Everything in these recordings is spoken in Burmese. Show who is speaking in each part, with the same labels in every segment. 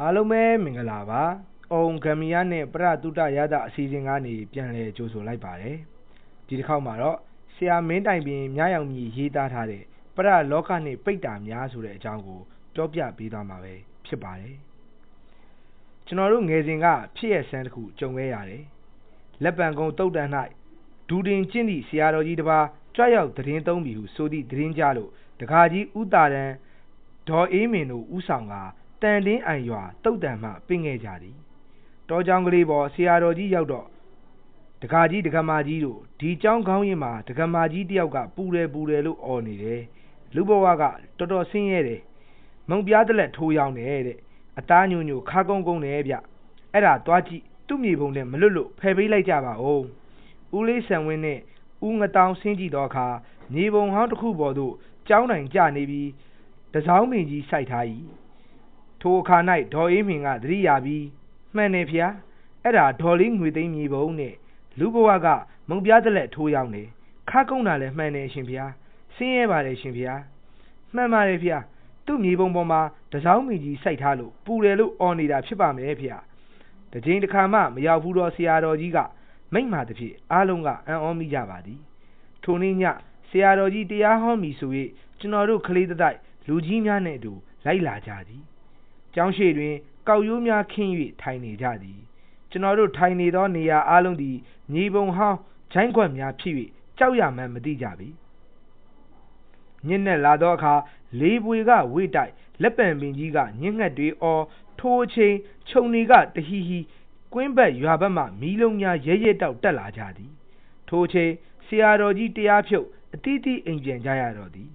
Speaker 1: အားလုံးပဲမင်္ဂလာပါ။အုံဂမ်မီယာနဲ့ပရတုတရဒအစီအစဉ်ကနေပြန်လည်ကြိုဆိုလိုက်ပါတယ်။ဒီတစ်ခေါက်မှာတော့ဆရာမင်းတိုင်ပင်မြရောင်မြည်ရေးသားထားတဲ့ပရလောကနဲ့ပိတ်တာများဆိုတဲ့အကြောင်းကိုပြောပြပေးသွားမှာပဲဖြစ်ပါတယ်။ကျွန်တော်တို့ငယ်စဉ်ကဖြစ်ရဆန်းတစ်ခုကြုံခဲ့ရတယ်။လက်ပံကုံတုတ်တန်၌ဒူတင်ကျင့်သည့်ဆရာတော်ကြီးတစ်ပါးကြွရောက်သတင်းသုံးပြီဟုဆိုသည့်သတင်းကြလို့တကာကြီးဥတာရန်ဒေါ်အေးမင်တို့ဥဆောင်က တန်တင်းအိုင်ရွာတုတ်တန်မှပင့်ခဲ့ကြသည်တောเจ้าကလေးပေါ်ဆရာတော်ကြီးရောက်တော့တကာကြီးတကမာကြီးတို့ဒီเจ้าခေါင်းရင်မှာတကမာကြီးတယောက်ကပူတယ်ပူတယ်လို့អော်နေတယ်လူဘဝကတော်တော်ဆင်းရဲတယ်မုံပြားတက်လက်ထိုးရောင်းတယ်တဲ့အသားညိုညိုခါကုန်းကုန်းတယ်ဗျအဲ့ဒါသွားကြည့်သူ့မြေပုံနဲ့မလွတ်လို့ဖယ်ပေးလိုက်ကြပါဦးဦးလေးဆန်ဝင်းနဲ့ဦးငတောင်ဆင်းကြည့်တော့အခါမြေပုံဟောင်းတစ်ခုပေါ်သို့ကျောင်းတိုင်ကျနေပြီးတစောင်းမင်ကြီးစိုက်ထား၏ ထိုအခါ၌ဒေါ်အေးမင်ကသတိရပြီးမှန်တယ်ဖျားအဲ့ဒါဒေါ်လေးငွေသိမ်းမြေပုံနဲ့လူဘဝကမုံပြားတက်လက်ထိုးရောက်နေခါကုန်းတာလည်းမှန်တယ်ရှင်ဖျားဆင်းရဲပါတယ်ရှင်ဖျားမှန်ပါတယ်ဖျားသူ့မြေပုံပေါ်မှာတစောင်းမင်ကြီးစိုက်ထားလို့ပူတယ်လို့អော်နေတာဖြစ်ပါမယ်ဖျားတကြိမ်တစ်ခါမှမရောက်ဘူးတော့ဆရာတော်ကြီးကမိန့်မာတစ်ဖြစ်အားလုံးကအံ့ဩမိကြပါသည်ထိုနေ့ညဆရာတော်ကြီးတရားဟောမည်ဆို၍ကျွန်တော်တို့ကလေးတိုက်လူကြီးများနဲ့အတူလိုက်လာကြသည် ကျောင်းရှိတွင်ကောက်ရိုးများခင်း၍ထိုင်နေကြသည်ကျွန်တော်တို့ထိုင်နေသောနေရာအလုံးသည်မြေပုံဟောင်းဂျိုင်းခွက်များဖြစ်၍ကြောက်ရမှန်းမသိကြပြီညနေလာသောအခါလေးပွေကဝိတိုက်လက်ပံပင်ကြီးကညှက်ငှက်တွေအော်ထိုးချိန်ခြုံတွေကတဟီဟီကွင်းဘက်ရွာဘက်မှမီးလုံးများရဲရဲတောက်တက်လာကြသည် ထိုချိန်ဆရာတော်ကြီးတရားဖြုတ်အတိအသီးအိမ်ပြန်ကြရတော့သည်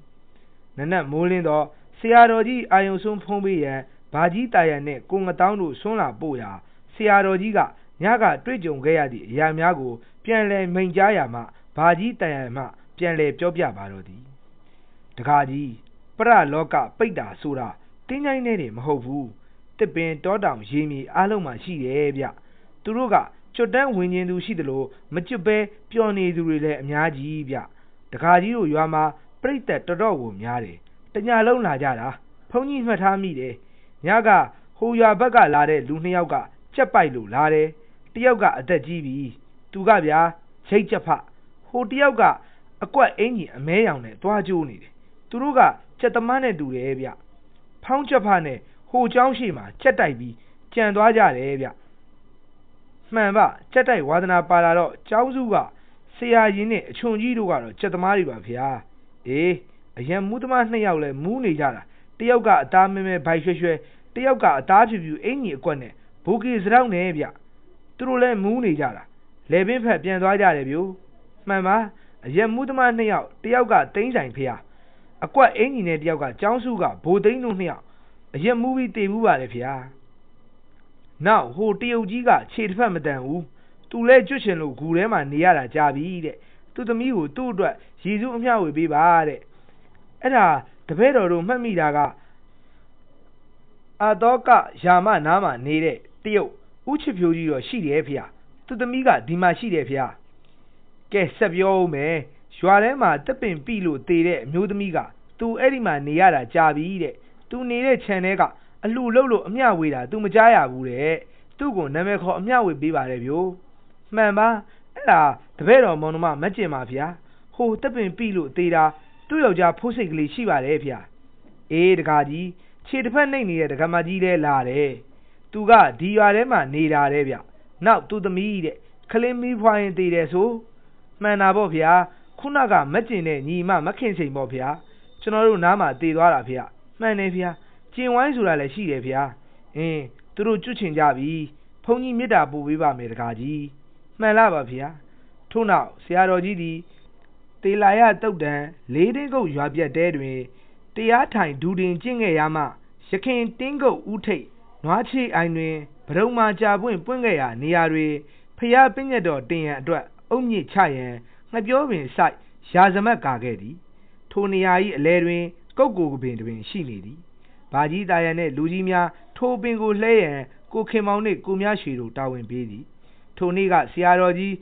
Speaker 1: နနက်မိုးလင်းတော့ဆရာတော်ကြီးအာယုံဆုံးဖုံးပေးရန် ဘာကြီးတာရန်နဲ့ကိုငတောင်းတို့ဆွမ်းလာပို့ရာဆရာတော်ကြီးကညကတွေ့ကြုံခဲ့ရသည့်အရာများကို ပြန်လည်မိန်ကြားရမှဘာကြီးတန်ရန်မှပြန်လည်ပြောပြပါတော့သည်တခါကြီးပရလောကပိတ်တာဆိုတာတင်းချိုင်းနေတယ်မဟုတ်ဘူးတစ်ပင်တောတောင်ရေမြေအားလုံးမှာရှိတယ်ဗျသူတို့ကကျွတ်တန်းဝင်ကျင်သူရှိသလိုမကျွတ်ပဲပျော်နေသူတွေလည်းအများကြီးဗျတခါကြီးတို့ရွာမှာပြိတ္တတော်တော်ကိုများတယ်တညာလုံးလာကြတာဘုန်းကြီးမှတ်ထားမိတယ် ညကဟိုရွာဘက်ကလာတဲ့လူနှစ်ယောက်ကကြက်ပိုက်လို့လာတယ်တယောက်ကအသက်ကြီးပြီသူကဗျာချိတ်ချက်ဖဟိုတယောက်ကအကွက်အင်ကြီးအမဲရောင်နဲ့တွားကြိုးနေတယ်သူတို့ကကြက်သမားနဲ့တူတယ်ဗျဖောင်းချက်ဖနဲ့ဟိုเจ้าရှိမှာချက်တိုက်ပြီးကြံသွားကြတယ်ဗျမှန်ပါချက်တိုက်ဝါသနာပါလာတော့เจ้าစုကဆရာကြီးနဲ့အချွန်ကြီးတို့ကတော့ချက်သမားတွေပါဗျာအေးအရန်မူးသမားနှစ်ယောက်လဲမူးနေကြတာ တယောက်ကအသားမဲမဲဘိုက်ရွှဲရွှဲတယောက်ကအသားဖြူဖြူအင်ကြီးအကွက်နဲ့ဘူကီစရောက်နေဗျသူတို့လဲမူးနေကြတာလေပင်ဖက်ပြန်သွားကြတယ်ဗျို့မှန်ပါအရက်မူးသမားနှစ်ယောက်တယောက်ကတိမ့်ဆိုင်ဖေးအကွက်အင်ကြီးနဲ့တယောက်ကကျောင်းစုကဘိုသိန်းတို့နှစ်ယောက်အရက်မူးပြီးတည်ဘူးပါလေဖေ။နောက်ဟိုတရုတ်ကြီးကခြေတစ်ဖက်မတန်ဘူး။သူလဲကျွတ်ချင်လို့ဂူထဲမှာနေရတာကြာပြီတဲ့။သူ့သမီးကိုသူ့အတွက်ရည်စူးအမျှဝေပေးပါတဲ့။အဲ့ဒါ တပည့်တော်တို့မှတ်မိတာကအတောကယာမနားမှာနေတဲ့တရုတ်ဥချစ်ဖြိုးကြီးတော့ရှိတယ်ဖေ။သူ့သမီးကဒီမှာရှိတယ်ဖေ။ကဲဆက်ပြောဦးမယ်။ရွာထဲမှာတက်ပင်ပြီလို့တည်တဲ့အမျိုးသမီးကသူအဲ့ဒီမှာနေရတာကြာပြီတဲ့။ तू နေတဲ့ခြံထဲကအလှလုတ်လို့အမျှဝေတာ तू မကြားရဘူးတဲ့သူ့ကိုနာမည်ခေါ်အမျှဝေပေးပါတယ်ဗျို့မှန်ပါအဲ့ဒါတပည့်တော်မောင်နှမမကျင်ပါဗျာဟိုတက်ပင်ပြီလို့သေးတာ သူ့ယောက်ျားဖိုးစိတ်ကလေးရှိပါတယ်ဗျာအေးတကားကြီးခြေတစ်ဖက်နှိပ်နေတဲ့ဒကမကြီးလဲလာတယ်သူကဒီရွာထဲမှာနေတာတဲ့ဗျနောက်သူ့သမီးတဲ့ခလင်းမီးဖွာရင်သေးတယ်ဆိုမှန်တာပေါ့ဗျာခုနကမကျင်တဲ့ညီမမခင်စိန်ပေါ့ဗျာကျွန်တော်တို့နားမှာတည်သွားတာဗျမှန်တယ်ဗျာကျင်ဝိုင်းဆိုတာလည်းရှိတယ်ဗျာအင်းသူတို့ကျွတ်ချင်ကြပြီဘုန်းကြီးမေတ္တာပို့ပေးပါမယ်တကားကြီးမှန်လားပါဗျာထို့နောက်ဆရာတော်ကြီး သည်တေလာယတုတ်တံလေးတင်းကုတ်ရွာပြက်တဲတွင်တရားထိုင်ဒူတင်ကျင့်ခဲ့ရမှရခင်တင်းကုတ်ဦးထိတ်နွားချီအိုင်တွင်ဗရုံမာကြာပွင့်ပွင့်ခဲ့ရာနေရာတွင်ဖျားပညတ်တော်တင်ရန်အတွက်အုံမြင့်ချရန်ငှပြောပင်ဆိုင်ရာဇမတ်ကာခဲ့သည်ထိုနေရာ၏အလဲတွင် ကုတ်ကိုပင်တွင်ရှိနေသည်ဘာကြီးတာရန်နှင့်လူကြီးများထိုပင်ကိုလှဲရန်ကိုခင်မောင်နှင့်ကိုမြရွှေတို့တာဝန်ပေးသည်ထိုနေ့ကဆရာတော်ကြီး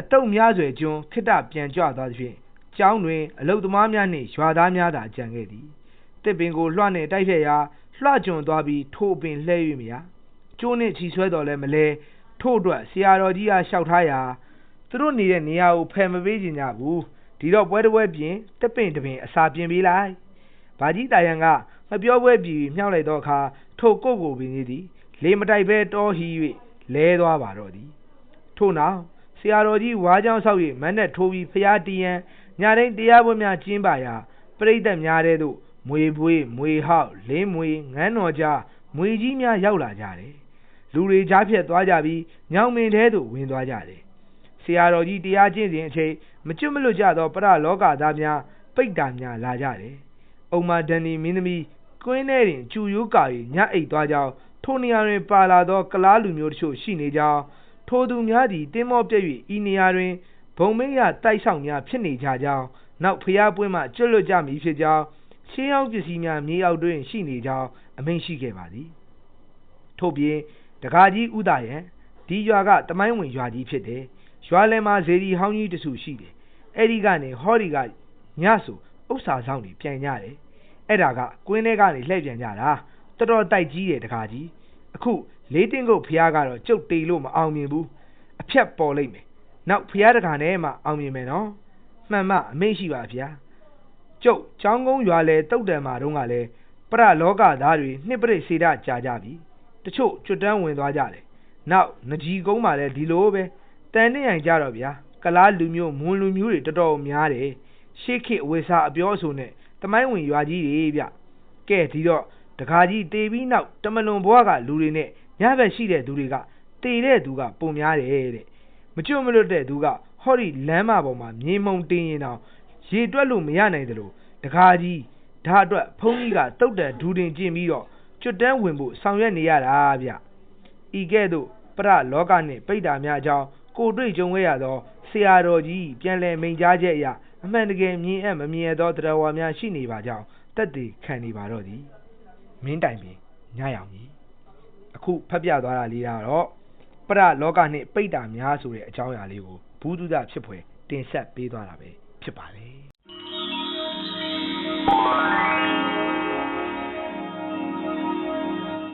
Speaker 1: အတုတ်များစွာကျွန်းခိတပြန်ကြွသွားသဖြင့်ကျောင်းတွင်အလုသမားများနှင့်ရွာသားများသာကြံခဲ့သည်တစ်ပင်ကိုလွှနဲ့တိုက်ဖြတ်ရာလွှကျွံသွားပြီးထိုအပင်လှဲ၍မရကျိုးနှင့်ချီဆွဲတော်လဲမလဲထို့အတွက်ဆရာတော်ကြီးကလျှောက်ထားရာသူတို့နေတဲ့နေရာကိုဖယ်မပေးကြကြဘူးဒီတော့ပွဲတစ်ပွဲပြင်တစ်ပင်တစ်ပင်အစာပြင်ပေးလိုက်ဘာကြီးတာယန်ကမပြောပွဲပြီမြှောက်လိုက်တော့အခါထိုကိုကိုပင်ကြီးသည်လေမတိုက်ပဲတောဟီ၍လဲသွားပါတော့သည်ထို့နောက်ဆ ရာတော်ကြီးဝါကြောင်းဆောက်၍မန်းနဲ့ထိုးပြီးဖျားတီးရန်ညာတိုင်းတရားပွဲများကျင်းပါရာပရိသတ်များတဲ့သို့မွေပွေးမွေဟောက်လင်းမွေငန်းတော်ကြားမွေကြီးများရောက်လာကြတယ်လူတွေကြားဖြတ်သွားကြပြီးညောင်မင်ထဲသို့ဝင်သွားကြတယ်ဆရာတော်ကြီးတရားကျင့်စဉ်အချိန်မကျွတ်မလွတ်ကြသောပရလောကသားများပိတ်တာများလာကြတယ်အုံမာဒန်နီမင်းသမီးကွင်းထဲတွင်ကျူရိုးကာ၍ညအိတ်သွားကြောင်းထိုနေရာတွင်ပါလာသောကလားလူမျိုးတချို့ရှိနေကြောင်း ထိုသူများသည်တင်းမောပြည့်၍ဤနေရာတွင်ဘုံမင်းရတိုက်ဆောင်များဖြစ်နေကြကြောင်းနောက်ဖျားပွင့်မှကျွတ်လွတ်ကြမည်ဖြစ်ကြောင်းရှင်းအောင်ပစ္စည်းများမြေအောက်တွင်ရှိနေကြောင်းအမိန့်ရှိခဲ့ပါသည်ထို့ပြင်တကားကြီးဥဒယံဒီရွာကတမိုင်းဝင်ရွာကြီးဖြစ်တယ်ရွာလယ်မှာဇေဒီဟောင်းကြီးတစုရှိတယ်အဲ့ဒီကနေဟောဒီကညဆိုဥစ္စာဆောင်တွေပြန်ကြတယ်အဲ့ဒါကကွင်းထဲကနေလှည့်ပြန်ကြတာတော်တော်တိုက်ကြီးတယ်တကားကြီးအခု လေးတင်းကုတ်ဖျားကတော့ကျုပ်တေလို့မအောင်မြင်ဘူးအဖြတ်ပေါ်လိမ့်မယ်နောက်ဖျားတကာနဲ့မှအောင်မြင်မယ်နော်မှန်မှအမိန့်ရှိပါဗျာကျုပ်ចောင်းကုန်းရွာလဲတုတ်တံမာတုံးကလည်းပရလောကသားတွေနှစ်ပရိစေဒကြာကြပြီတချို့ကျွတ်တန်းဝင်သွားကြတယ်နောက်နကြီးကုန်းမှာလည်းဒီလိုပဲတန်နဲ့ရင်ကြတော့ဗျာကလားလူမျိုးမွန်လူမျိုးတွေတော်တော်များတယ်ရှေးခေတ်အဝေစာအပြောအဆိုနဲ့တမိုင်းဝင်ရွာကြီးတွေဗျကဲဒီတော့တခါကြီးတေပြီးနောက်တမလွန်ဘွားကလူတွေနဲ့ ညဘက်ရှိတဲ့သူတွေကတေတဲ့သူကပုံများတယ်တဲ့မကျွတ်မလွတ်တဲ့သူကဟောဒီလမ်းမပေါ်မှာမြေမှုံတင်းရင်တော့ရေတွက်လို့မရနိုင်တယ်လို့တခါကြီးဒါအတွက်ဖုန်းကြီးကတုတ်တန်ဒူတင်ကျင်ပြီးတော့ကျွတ်တန်းဝင်ဖို့ဆောင်ရွက်နေရတာဗျဤကဲ့သို့ပရလောကနှင့်ပိဋ္ဌာများအကြောင်းကိုတွေ့ကြုံခဲ့ရသောဆရာတော်ကြီးပြန်လည်မိန်ကြားချက်အရအမှန်တကယ်မြင်အပ်မမြင်သောတရားဝါများရှိနေပါကြောင်းတက်တည်ခံနေပါတော့သည်မင်းတိုင်ပင်ညရောင်ကြီး အခုဖတ်ပြသွားတာလေးကတော့ပရလောကနှင့်ပိဋ္ဌာများဆိုတဲ့အကြောင်းအရာလေးကိုဘူးတုဒဖြစ်ဖွယ်တင်ဆက်ပေးသွားတာပဲဖြစ်ပါတယ်